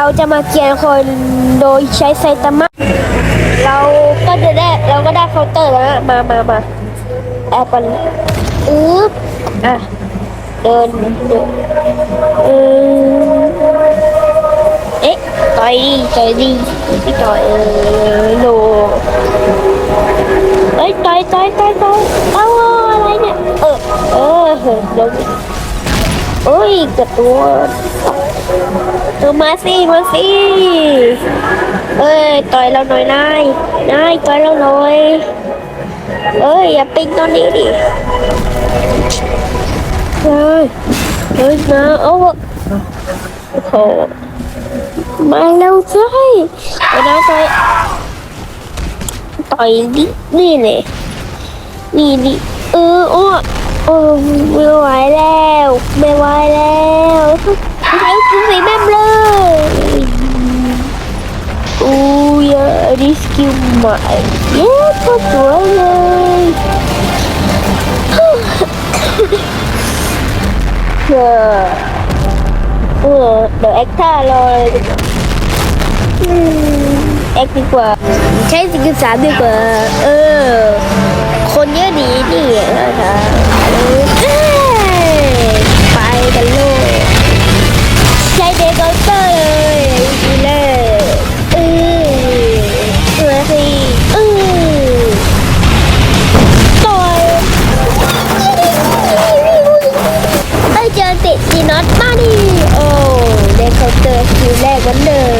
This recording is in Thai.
เราจะมาเกียนคนโดยใช้ไซตามะเราก็จะได้เราก็ได้เคาน์เตอร์แล้วนะมามามาแอปเปิลอึ๊บอะเดินเดินเออเอ๊ะต่อยดีต่อยดีไม่ต่อยเออโลเอ้ยต่อยต่อยต่อยต่อยเอาอะไรเนี่ยเออเออเดี๋ยวโอ้ยกระตัว เออมาสิมาสิเอ้ยต่อยเราหน่อยนายนายต่อยเราหน่อยเอ้ยอย่าปิงตอนนี้ดิเฮ้ยเฮ้ยนะโอ้โหมาเร็วสิเอานะต่อยต่อยดินี่เลยนี่นี่เออโอ้โอ้ไม่ไหวแล้วไม่ไหวแล้ว ยอันนี้สกิลใหม่เย้ก็สวยเออเออเดี๋ยวแอคท่ารอเลยดีกว่าอืมแอคดีกว่า ใช้สกิลสามดีกว่า เออ คนเยอะดีนี่นะคะไปกันเลย ใช้เดกอนเตอร์ เหมืนเลย